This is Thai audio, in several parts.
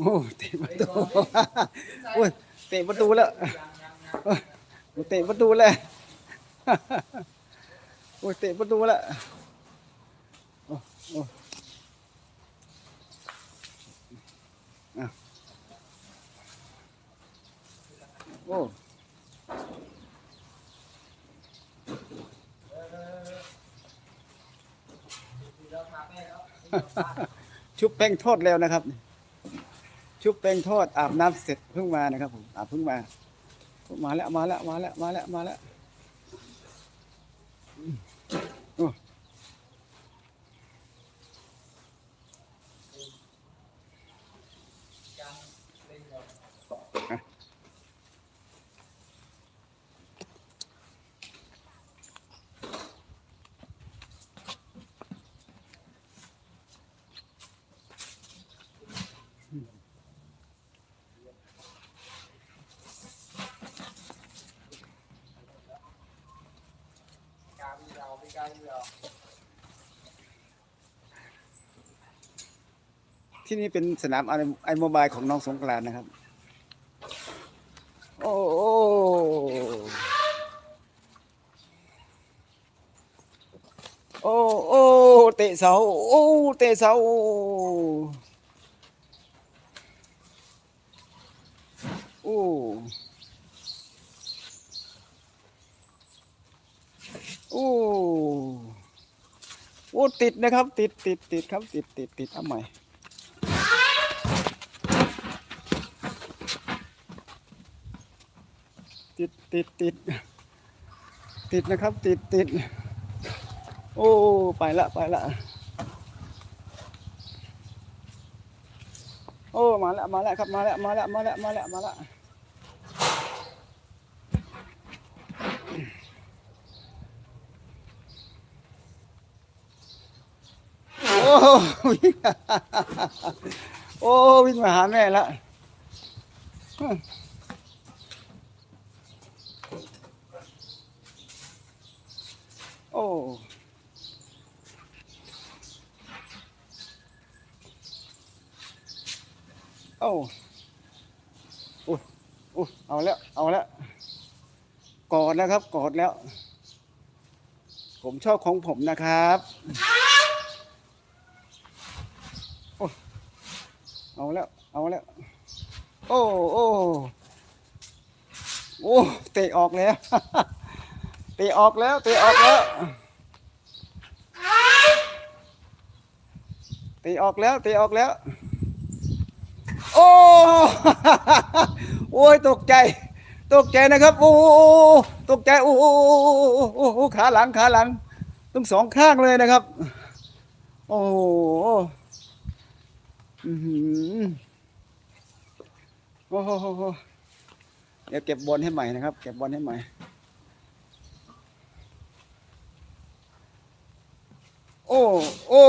โอ้เตะประตูโอ้ยเตะประตูแล้วโอ้เตะประตูแล้วโอ้ยเตะประตูแล้วโอ้โอ้อะโอ้ชุบแป้งทอดแล้วนะครับ ชุบแป้งทอดอาบน้ำเสร็จเพิ่งมานะครับผมอาบเพิ่งมา มาแล้วมาแล้วมาแล้วมาแล้วมาแล้ว ที่นี่เป็นสนามไอโมบายของน้องสงกรานนะครับ โอ้โอ้โอ้โอ้เตะเสาโอ้เตะเสาโอ้โอ้ อ้ติดนะครับ ติดติดติดครับ ติดติดติดเอาใหม่ติดติดติดติดนะครับ ติดติดโอ้ไปละไปละโอ้มาละมาละครับมาละมาละมาละมาละมาละ อ้วิ่งโอ้วิ่งมาหาแม่ละโอ้โอ้โอ้โอ้เอาแล้ว เอาแล้ว กอดแล้วครับ กอดแล้ว ผมชอบของผมนะครับโอ้ เอาแล้ว เอาแล้ว โอ้โอ้โอ้เตะออกแล้ว เตะออกแล้ว เตะออกแล้ว เตะออกแล้ว เตะออกแล้ว โอ้โอ้ยตกใจ ตกใจนะครับ โอ้ตกใจ โอ้โอ้โอ้โอ้ขาหลัง ขาหลังต้องสองข้างเลยนะครับ โอ้ โอ้โหเดี๋ยวเก็บบอลให้ใหม่นะครับ เก็บบอลให้ใหม่ โอ้โอ้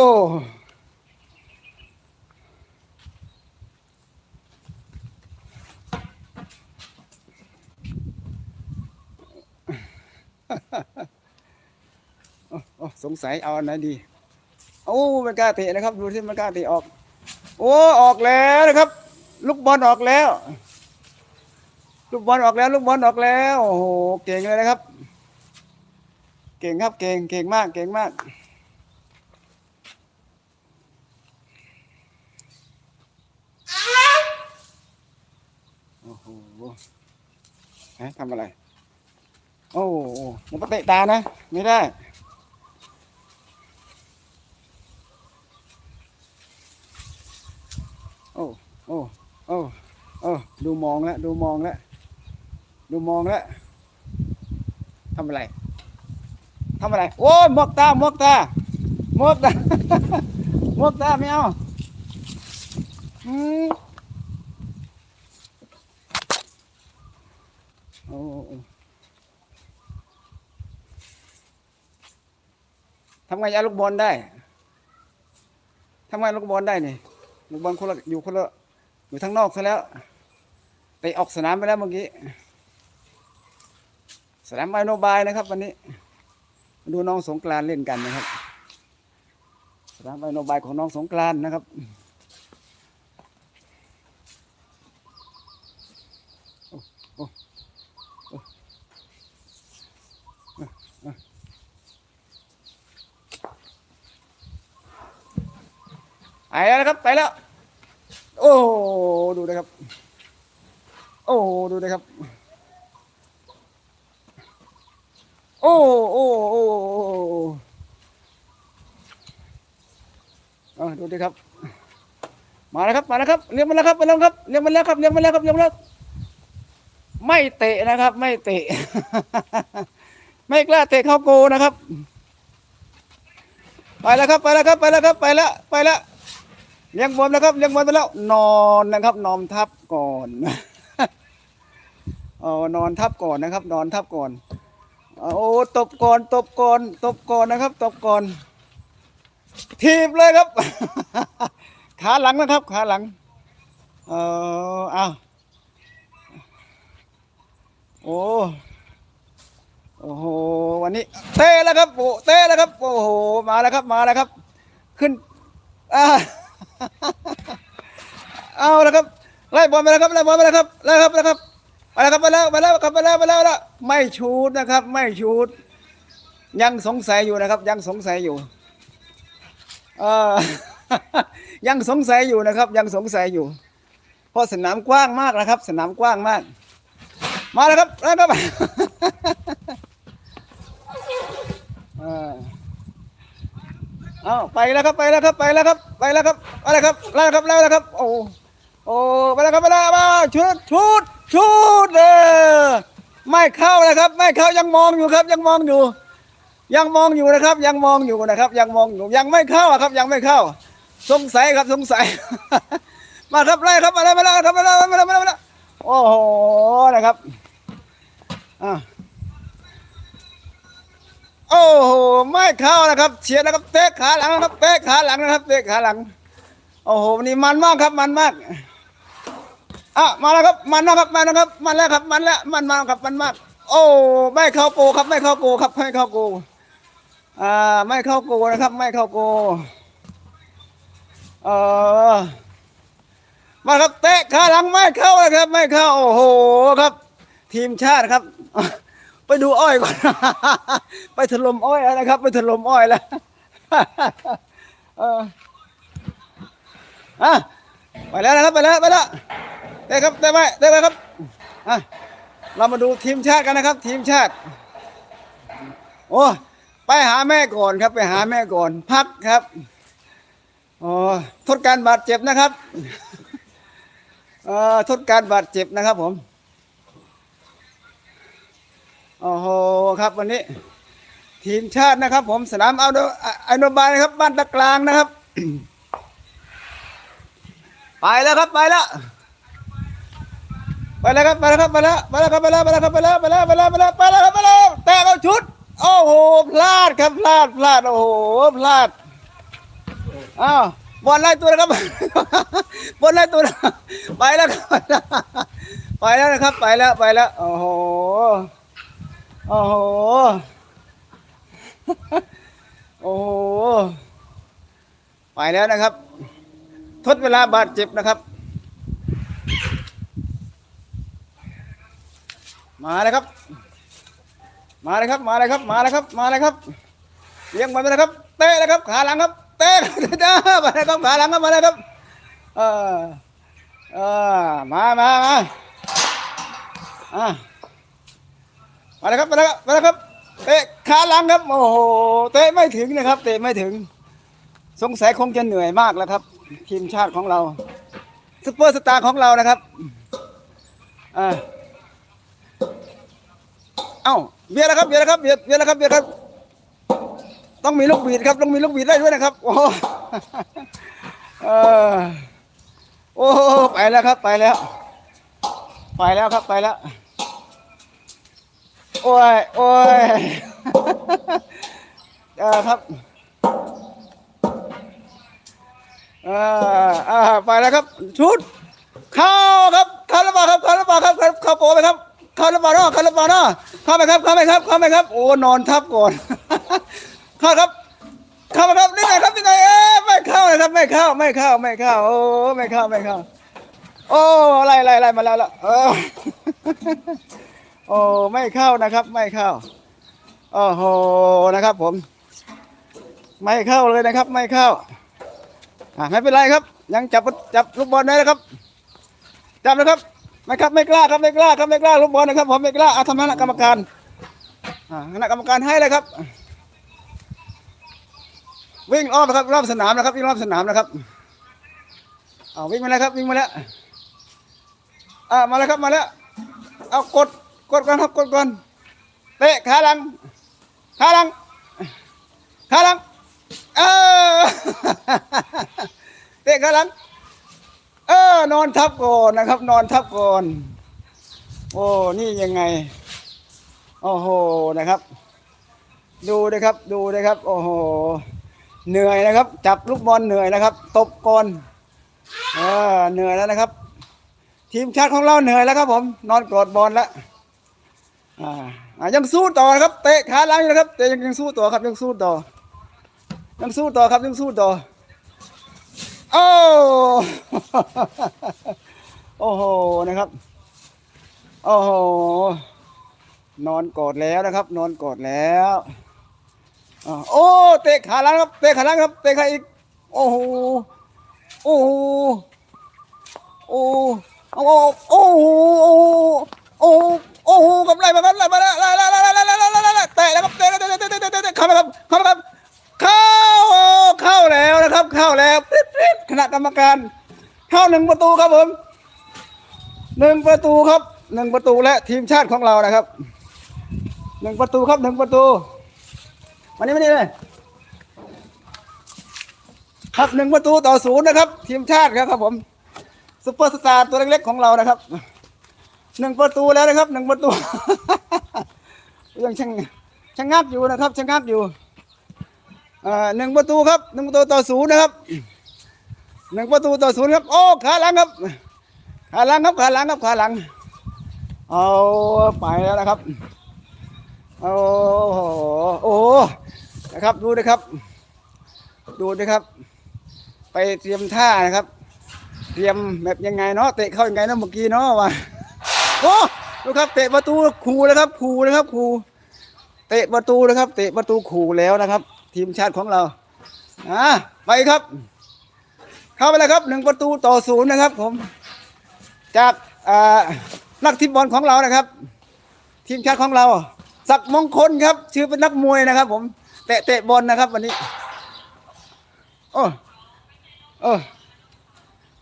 สงสัยเอาอันไหนดี โอ้ไม่กล้าเตะนะครับ ดูที่มันกล้าเตะออก โอ้ออกแล้วนะครับ ลูกบอลออกแล้ว ลูกบอลออกแล้ว ลูกบอลออกแล้วโอ้โหเก่งเลยนะครับ เก่งครับเก่งเก่งมากเก่งมากโอ้โหทำอะไร โอ้โหมันก็เตะตานะ ไม่ได้ โอ้ โอ้โอ้โอ้ดูมองแล้วดูมองแล้วดูมองแล้วทำอะไรทำอะไร โอ้ยมกตามกตามกตามกตาไม่เอาอืมโอ้ทำไงเอาลูกบอลได้ทำไงลูกบอลได้นี่ลูกบอลคนละอยู่คนละ อยู่ทั้งนอกซะแล้วไปออกสนามไปแล้วเมื่อกี้ สนามไอโนบายนะครับ วันนี้ดูน้องสงกรานเล่นกันนะครับ สนามไอโนบายของน้องสงกรานนะครับไปแล้วครับไปแล้ว โอ้ดูนะครับ โอ้ดูนะครับ โอ้โอ้โอ้โอ้อ่าดูดิครับ มาแล้วครับมาแล้วครับเลี้ยงมาแล้วครับมาแล้วครับเลี้ยงมาแล้วครับเลี้ยงมาแล้วครับเลี้ยงมาแล้วไม่เตะนะครับ ไม่เตะ ไม่กล้าเตะเข้าโกนะครับ ไปแล้วครับ ไปแล้วครับ ไปแล้วครับ ไปแล้วไปแล้ว เลี้ยงบอลแล้วครับเลี้ยงบอลไปแล้ว นอนนะครับ นอนทับก่อนเออนอนทับก่อนนะครับ นอนทับก่อนโอ้ตบก่อนตบก่อนตบก่อนนะครับตบก่อนทีบเลยครับ ขาหลังนะครับขาหลังเอออ้าวโอ้โอ้โหวันนี้ เตะแล้วครับโอ้เตะแล้วครับ โอ้โหมาแล้วครับมาแล้วครับ ขึ้นอ่า เอาแล้วครับไล่บอลไปแล้วครับไล่บอลไปแล้วครับไล่ครับไล่ครับไปแล้วครับไปแล้วไปแล้วครับไปแล้วไปแล้วไปแล้วไม่ชูดนะครับ ไม่ชูดยังสงสัยอยู่นะครับ ยังสงสัยอยู่เออยังสงสัยอยู่นะครับ ยังสงสัยอยู่ เพราะสนามกว้างมากนะครับ สนามกว้างมาก มาแล้วครับแล้วครับออเอาไปแล้วครับไปแล้วครับไปแล้วครับไปแล้วครับไปแล้วครับแล้วครับแล้วครับ โอ้โอ้ไปแล้วครับไปแล้วมาชุดชุดชุดเออไม่เข้านะครับ ไม่เข้ายังมองอยู่ครับ ยังมองอยู่ ยังมองอยู่นะครับ ยังมองอยู่นะครับ ยังมองอยู่ยังไม่เข้าครับ ยังไม่เข้า สงสัยครับสงสัย มาครับไล่ครับมาแล้วมาแล้วครับมาแล้วมาแล้วมาแล้วมาแล้วโอ้โหนะครับอ่า โอ้โหไม่เข้านะครับเฉียดนะครับเตะขาหลังนะครับเตะขาหลังนะครับเตะขาหลัง โอ้โหวันนี้มันมากครับมันมากอะมาแล้วครับมันนะครับมันนะครับ มันแล้วครับมันแล้วมันมากครับมันมาก โอ้ไม่เข้าโกครับไม่เข้าโกครับไม่เข้าโกอ่าไม่เข้าโกนะครับ ไม่เข้าโกเออมาครับเตะขาหลังไม่เข้าเลยครับ ไม่เข้าโอ้โหครับ ทีมชาติครับ ไปดูอ้อยก่อน ไปถล่มอ้อยแล้วนะครับ ไปถล่มอ้อยแล้วเอออะไปแล้วนะครับไปแล้วไปแล้วเตะครับเตะไปเตะไปครับอะเรามาดูทีมชาติกันนะครับ ทีมชาติ โอ้ไปหาแม่ก่อนครับไปหาแม่ก่อน พักครับอ๋อทดการบาดเจ็บนะครับเอ่อทดการบาดเจ็บนะครับผม โอ้โหครับวันนี้ ทีมชาตินะครับ ผมสนามเอาดไอโนบายนะครับ บ้านตะกลางนะครับ ไปแล้วครับไปแล้วไปแล้วครับไปแล้วครับไปแล้วไปแล้วครับไปแล้วไปแล้วครับไปแล้วไปแล้วไปแล้วไปแล้วไปแล้วครับไปแล้วแตะเอาชุด โอ้โหพลาดครับพลาดพลาดโอ้โหพลาดอ้าวบอลไล่ตัวนะครับบอลไล่ตัวไปแล้วครับไปแล้วนะครับไปแล้วไปแล้วโอ้โห โอ้โห โอ้โห ไปแล้วนะครับ ทดเวลาบาดเจ็บนะครับ มาเลยครับ มาเลยครับ มาเลยครับ มาเลยครับ มาเลยครับเลี้ยงบอลไปนะครับ เตะเลยครับ ขาหลังครับ เตะจ้ามาเลยครับ ขาหลังครับ มาเลยครับ เออเออมามามาอะ มาเลยครับมาเลยครับมาเลยครับเตะขาหลังครับโอ้โหเตะไม่ถึงนะครับ เตะไม่ถึง สงสัยคงจะเหนื่อยมากแล้วครับ ทีมชาติของเราซุปเปอร์สตาร์ของเรานะครับอ่าเอ้าเบียร์แล้วครับเบียร์แล้วครับเบียร์เบียร์แล้วครับเบียร์ครับ ต้องมีลูกบีดครับ ต้องมีลูกบีดได้ด้วยนะครับ โอ้โหเออโอ้โหไปแล้วครับไปแล้ว ไปแล้วครับไปแล้ว โอ้ยโอ้ยเออครับเอออ่าไปแล้วครับ ชุด เข้าครับเข้าหรือเปล่าครับเข้าหรือเปล่าครับเข้าโปไหมครับเข้าหรือเปล่าเนาะเข้าหรือเปล่าเนาะเข้าไหมครับเข้าไหมครับเข้าไหมครับ โอ้นอนทับก่อนเข้าครับเข้ามาครับนี่ไงครับนี่ไงเอ๊ะไม่เข้าเลยครับไม่เข้าไม่เข้าไม่เข้าโอ้ไม่เข้าไม่เข้าโอ้ไล่ไล่ไล่มาแล้วล่ะเออ โอ้ไม่เข้านะครับ ไม่เข้าโอ้โหนะครับ ผม ไม่เข้าเลยนะครับ ไม่เข้าอ่าไม่เป็นไรครับ ยังจับจับลูกบอลได้นะครับ จับนะครับไม่ครับไม่กล้าครับไม่กล้าครับไม่กล้าลูกบอลนะครับ ผมไม่กล้าเอาทำคณะกรรมการอ่าคณะกรรมการให้เลยครับ วิ่งรอบนะครับรอบสนามนะครับวิ่งรอบสนามนะครับเอาวิ่งมาแล้วครับวิ่งมาแล้วอ่ามาแล้วครับมาแล้วเอากด กดก่อนครับกดก่อนเตะขาหลังขาหลังขาหลังเออเตะขาหลังเออนอนทับก่อนนะครับ นอนทับก่อนโอ้นี่ยังไงโอ้โหนะครับ ดูนะครับดูนะครับโอ้โหเหนื่อยนะครับ จับลูกบอลเหนื่อยนะครับ ตบก่อนเออเหนื่อยแล้วนะครับ ทีมชาติของเราเหนื่อยแล้วครับผม นอนกอดบอลแล้ว อ่ายังสู้ต่อครับเตะขาหลังอยู่นะครับแต่ยังยังสู้ต่อครับยังสู้ต่อ ยังสู้ต่อครับยังสู้ต่อโอ้โอ้โหนะครับโอ้โหนอนกอดแล้วนะครับ นอนกอดแล้วโอ้เตะขาหลังครับเตะขาหลังครับเตะขาอีกโอ้โหโอ้โหโอ้โอ้โอ้โหโอ้ โอ้โหกำไรมาครับไหลมาแล้วไหลไหลไหลไหลไหลไหลไหลแต่แล้วครับแต่แล้วแต่แต่แต่แต่เข้ามาครับเข้ามาครับเข้าเข้าแล้วนะครับ เข้าแล้วคณะกรรมการเข้าหนึ่งประตูครับผมหนึ่งประตูครับหนึ่งประตูและทีมชาติของเรานะครับหนึ่งประตูครับหนึ่งประตูวันนี้ไม่ได้เลยครับหนึ่งประตูต่อศูนย์นะครับ ทีมชาติครับครับผมซุปเปอร์สตาร์ตัวเล็กๆของเรานะครับ หนึ่งประตูแล้วนะครับหนึ่งประตู ยังช่างชงงักอยู่นะครับช่างงักอยู่หนึ่งประตูครับหนึ่งประตูต่อศูนย์นะครับหนึ่งประตูต่อศูนย์ครับ โอ้ขาหลังครับขาหลังครับขาหลังครับขาหลัง เอาไปแล้วนะครับโอ้โหโอ้นะครับดูนะครับ ดูนะครับ ไปเตรียมท่านะครับ เตรียมแบบยังไงเนาะเตะเข้ายังไงเนาะเมื่อกี้เนาะวะ โอ้ดูครับเตะประตูขู่แล้วครับขู่นะครับขู่เตะประตูนะครับ เตะประตูขู่แล้วนะครับ ทีมชาติของเราอ่าไปครับ เข้าไปเลยครับหนึ่งประตูต่อศูนย์นะครับ ผม จากอ่านักทีมบอลของเรานะครับ ทีมชาติของเรา ศักดิ์มงคลครับ ชื่อเป็นนักมวยนะครับ ผมเตะเตะบอลนะครับ วันนี้ โอ้โอ้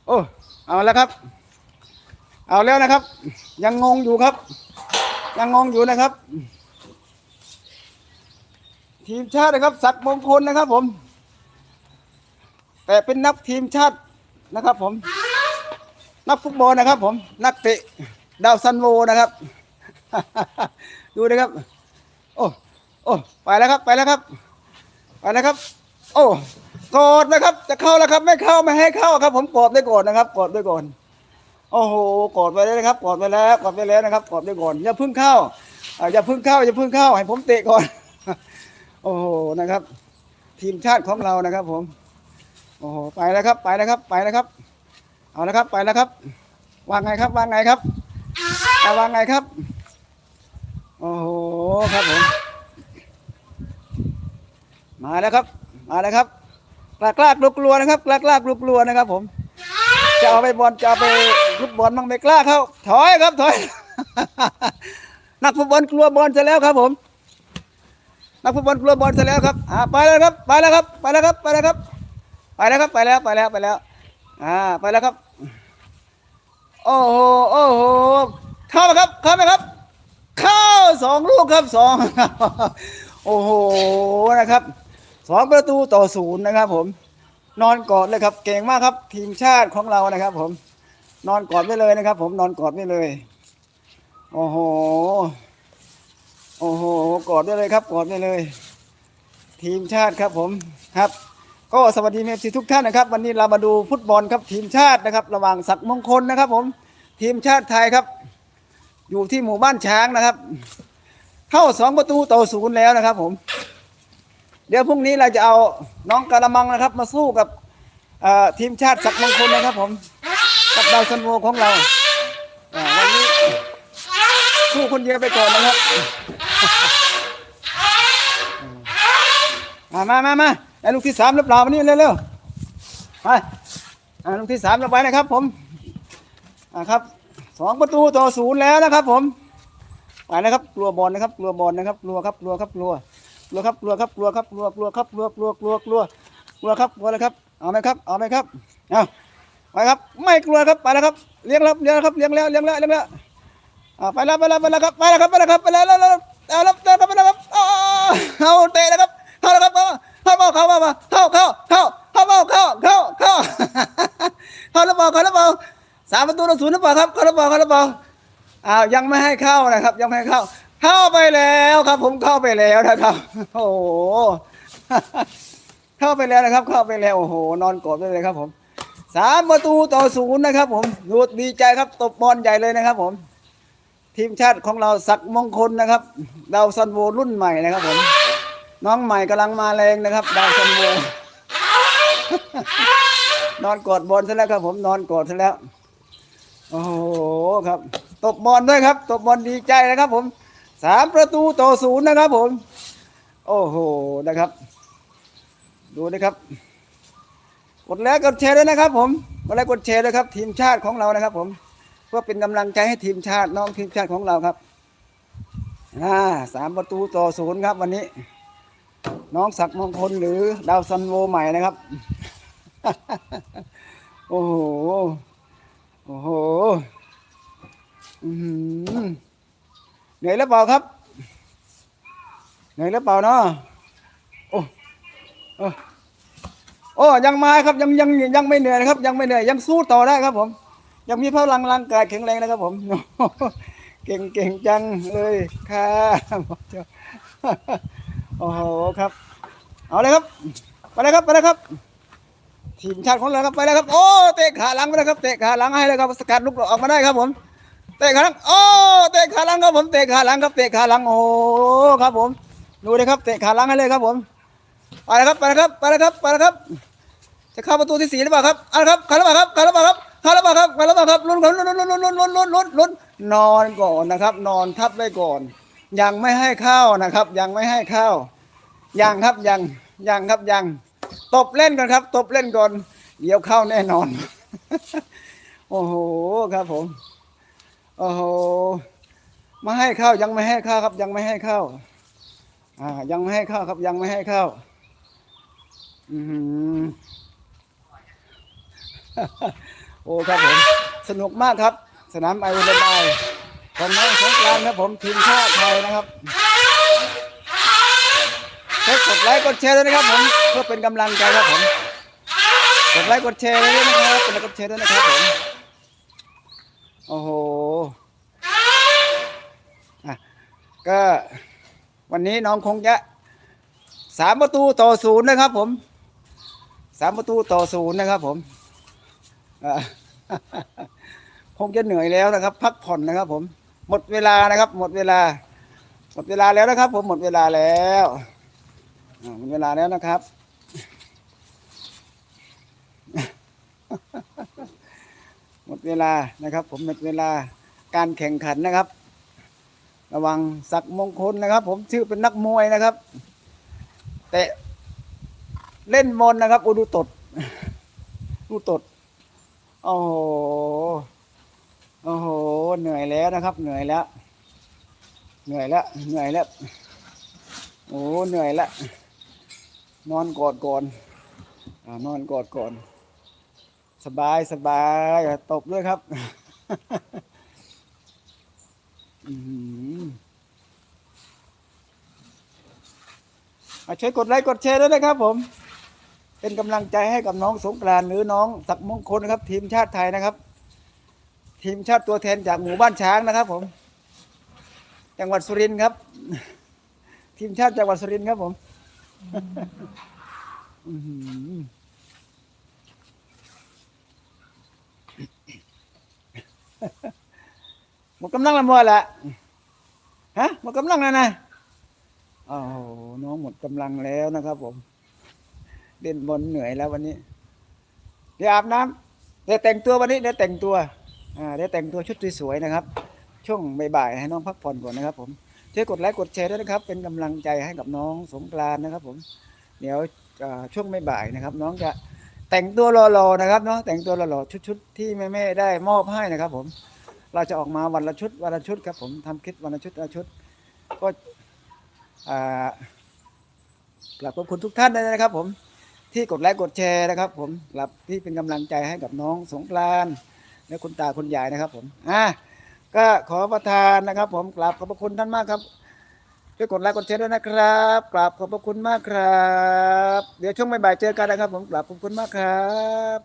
โอ้เอาแล้วครับ เอาแล้วนะครับ ยังงงอยู่ครับ ยังงงอยู่นะครับ ทีมชาตินะครับศักดิ์มงคลนะครับ ผม แต่เป็นนักทีมชาตินะครับ ผม นักฟุตบอลนะครับ ผม นักเตะดาวซันโวนะครับ ดูนะครับ โอ้โอ้ไปแล้วครับไปแล้วครับไปแล้วครับ โอ้กอดนะครับ จะเข้าแล้วครับ ไม่เข้าไม่ให้เข้าครับ ผมกอดด้วยก่อนนะครับกอดด้วยก่อน โอ้โหกอดไปเลยนะครับกอดไปแล้วกอดไปแล้วนะครับกอดด้วยก่อนอย่าพึ่งเข้าอย่าพึ่งเข้าอย่าพึ่งเข้าให้ผมเตะก่อน โอ้โหนะครับ ทีมชาติของเรานะครับ ผม โอ้โหไปแล้วครับ ไปแล้วครับ ไปแล้วครับ เอาละครับไปแล้วครับวางไงครับวางไงครับเอาวางไงครับ โอ้โหครับผมมาแล้วครับ มาแล้วครับกลากลากลุกลัวนะครับกลากลากลุกลัวนะครับผม จะเอาไปบอลจะเอาไปลูกบอลมั่งไม่กล้าเข้าถอยครับถอย นักฟุตบอลกลัวบอลจะแล้วครับผม นักฟุตบอลกลัวบอลซะแล้วครับอ่าไปแล้วครับไปแล้วครับไปแล้วครับไปแล้วครับไปแล้วครับไปแล้วไปแล้วไปแล้วอ่าไปแล้วครับ โอ้โหโอ้โหเข้าไหมครับเข้าไหมครับ เข้าสองลูกครับสองโอ้โหนะครับสองประตูต่อศูนย์นะครับผม นอนกอดเลยครับ เก่งมากครับ ทีมชาติของเรานะครับ ผม นอนกอดไว้เลยนะครับ ผมนอนกอดไว้เลย โอ้โห โอ้โห กอดได้เลยครับ กอดได้เลย ทีมชาติครับผมครับ ก็สวัสดีเมฟซีทุกท่านนะครับ วันนี้เรามาดูฟุตบอลครับ ทีมชาตินะครับ ระหว่างศักดิ์มงคลนะครับ ผม ทีมชาติไทยครับ อยู่ที่หมู่บ้านช้างนะครับ เข้าสองประตูต่อศูนย์แล้วนะครับ ผม เดี๋ยวพรุ่งนี้เราจะเอาน้องกระมังนะครับ มาสู้กับทีมชาติศักมงคลนะครับ ผมกับดาวซันโวของเราวันนี้สู้คนเดียวไปก่อนนะครับมามามามาได้ลูกที่สามรือเปล่าวันนี้เร็วๆไปอ่าลูกที่สามเราไปนะครับ ผมอ่าครับสองประตูต่อศูนย์แล้วนะครับ ผมไปนะครับกลัวบอลนะครับกลัวบอลนะครับกลัวครับกลัวครับกลัว กลัวครับกลัวครับกลัวครับกลัวกลัวครับกลัวกลัวกลัวกลัวกลัวครับกลัวเลยครับเอาไหมครับเอาไหมครับเอาไปครับ ไม่กลัวครับไปแล้วครับเลี้ยงแล้วเลี้ยงแล้วครับเลี้ยงแล้วเลี้ยงแล้วเลี้ยงแล้วอ่าไปแล้วไปแล้วไปแล้วครับไปแล้วครับไปแล้วครับไปแล้วแล้วแล้วเอาแล้วเอาแล้วไปแล้วครับอ้าวเอาเตะนะครับเข้าแล้วครับเข้าเข้าเข้ามาเข้าเข้าเข้าเข้าเข้าเข้าเข้าเข้าเข้าแล้วเปล่าเข้าแล้วเปล่าสามประตูต่อศูนย์หรือเปล่าครับเข้าแล้วเปล่าเข้าแล้วเปล่าอ้าวยังไม่ให้เข้านะครับ ยังไม่ให้เข้า เข้าไปแล้วครับ ผมเข้าไปแล้วนะครับ โอ้โหเข้าไปแล้วนะครับ เข้าไปแล้วโอ้โห นอนกอดไปเลยครับ ผมสามประตูต่อศูนย์นะครับ ผมดูดีใจครับตบบอลใหญ่เลยนะครับ ผม ทีมชาติของเราศักมงคลนะครับ ดาวซันโวรุ่นใหม่นะครับ ผม น้องใหม่กำลังมาแรงนะครับ ดาวซันโวนอนกอดบอลซะแล้วครับ ผมนอนกอดซะแล้ว โอ้โหครับ ตบบอลด้วยครับ ตบบอลดีใจนะครับ ผม สามประตูต่อศูนย์นะครับผม โอ้โหนะครับ ดูนะครับ กดแล้วกดแชร์ด้วยนะครับ ผมกดแล้วกดแชร์ด้วยครับ ทีมชาติของเรานะครับ ผมเพื่อเป็นกำลังใจให้ทีมชาติน้องทีมชาติของเราครับอ่าสามประตูต่อศูนย์ครับ วันนี้ น้องศักดิ์มงคลหรือดาวซันโวใหม่นะครับ โอ้โห โอ้โห อื้อ เหนื่อยแล้วเปล่าครับ เหนื่อยแล้วเปล่าเนาะโอ้โอ้โอ้ยังมาครับยังยังยังไม่เหนื่อยนะครับ ยังไม่เหนื่อยยังสู้ต่อได้ครับ ผม ยังมีพลังร่างกายแข็งแรงนะครับผมเก่งเก่งจังเลยครับโอ้โหครับ เอาเลยครับไปเลยครับไปเลยครับ ทีมชาติของเราครับไปแล้วครับโอ้เตะขาหลังไปแล้วครับเตะขาหลังให้เลยครับสกัดลูกออกมาได้ครับผม เตะขาหลังโอ้เตะขาหลังครับผมเตะขาหลังครับเตะขาหลังโอ้ครับผม ดูเลยครับเตะขาหลังให้เลยครับผมไปแล้วครับไปแล้วครับไปแล้วครับไปแล้วครับ จะเข้าประตูที่สี่หรือเปล่าครับเอาละครับเข้าหรือเปล่าครับเข้าหรือเปล่าครับเข้าหรือเปล่าครับเข้าหรือเปล่าครับลุ้นลุ้นลุ้นลุ้นลุ้นลุ้นลุ้นลุ้นลุ้นนอนก่อนนะครับ นอนทับไว้ก่อน ยังไม่ให้เข้านะครับ ยังไม่ให้เข้ายังครับยังยังครับยังตบเล่นก่อนครับ ตบเล่นก่อนเดี๋ยวเข้าแน่นอน โอ้โหครับผม โอ้โหมาให้ข้าวยังไม่ให้ข้าครับ ยังไม่ให้ข้าอ่า ยังไม่ให้ข้าครับ ยังไม่ให้ข้าอือหือโอ้ครับผมสนุกมากครับ สนามไอวันบายของน้องสงกรานต์ครับผมทีมชาติไทยนะครับช่วยกดไลค์กดแชร์ด้วยนะครับผมเพื่อเป็นกำลังใจครับผมกดไลค์กดแชร์ด้วยนะครับกดไลค์กดแชร์ด้วยนะครับผม โอ้โหอะก็วันนี้น้องคงจะสามประตูต่อศูนย์นะครับผมสามประตูต่อศูนย์นะครับผมคงจะเหนื่อยแล้วนะครับ พักผ่อนนะครับ ผม หมดเวลานะครับ หมดเวลา หมดเวลาแล้วนะครับ ผมหมดเวลาแล้วหมดเวลาแล้วนะครับ หมดเวลานะครับ ผมหมดเวลาการแข่งขันนะครับ ระวังศักมงคลนะครับ ผมชื่อเป็นนักมวยนะครับ แต่เล่นมนนะครับอุดูตดดูตดโอ้โหโอ้โหเหนื่อยแล้วนะครับ เหนื่อยแล้ว เหนื่อยแล้วเหนื่อยแล้วโอ้เหนื่อยแล้วนอนกอดก่อนอนอนกอดก่อน สบายสบายตบด้วยครับอื้อหืออะช่วยกดไลค์กดแชร์ด้วยนะครับผม เป็นกำลังใจให้กับน้องสงกรานหรือน้องศักดิ์มงคลนะครับ ทีมชาติไทยนะครับ ทีมชาติตัวแทนจากหมู่บ้านช้างนะครับ ผม จังหวัดสุรินทร์ครับ ทีมชาติจังหวัดสุรินทร์ครับผม อื หมดกำลังและมัวละฮะหมดกำลังแล้วนะโอ้โหน้องหมดกำลังแล้วนะครับ ผม เล่นบอลเหนื่อยแล้ววันนี้ เดี๋ยวอาบน้ำเดี๋ยวแต่งตัววันนี้เดี๋ยวแต่งตัวอ่าเดี๋ยวแต่งตัวชุดสวยๆนะครับ ช่วงบ่ายๆให้น้องพักผ่อนก่อนนะครับ ผมช่วยกดไลค์กดแชร์ด้วยนะครับ เป็นกำลังใจให้กับน้องสงกรานนะครับ ผม เดี๋ยวเอ่อช่วงบ่ายๆนะครับ น้องจะ แต่งตัวหล่อๆนะครับเนาะแต่งตัวหล่อๆชุดๆที่แม่ๆได้มอบให้นะครับ ผม เราจะออกมาวันละชุดวันละชุดครับ ผมทำคลิปวันละชุดวันละชุด ก็อ่ากลับขอบคุณทุกท่านเลยนะครับ ผมที่กดไลค์กดแชร์นะครับ ผมกลับที่เป็นกำลังใจให้กับน้องสงกรานและคุณตาคุณยายนะครับ ผมอะก็ขอประทานนะครับ ผมกราบขอบพระคุณท่านมากครับ ช่วยกดไลค์กดแชร์ด้วยนะครับกราบขอบพระคุณมากครับ เดี๋ยวช่วงบ่ายๆเจอกันนะครับผมกราบขอบคุณมากครับ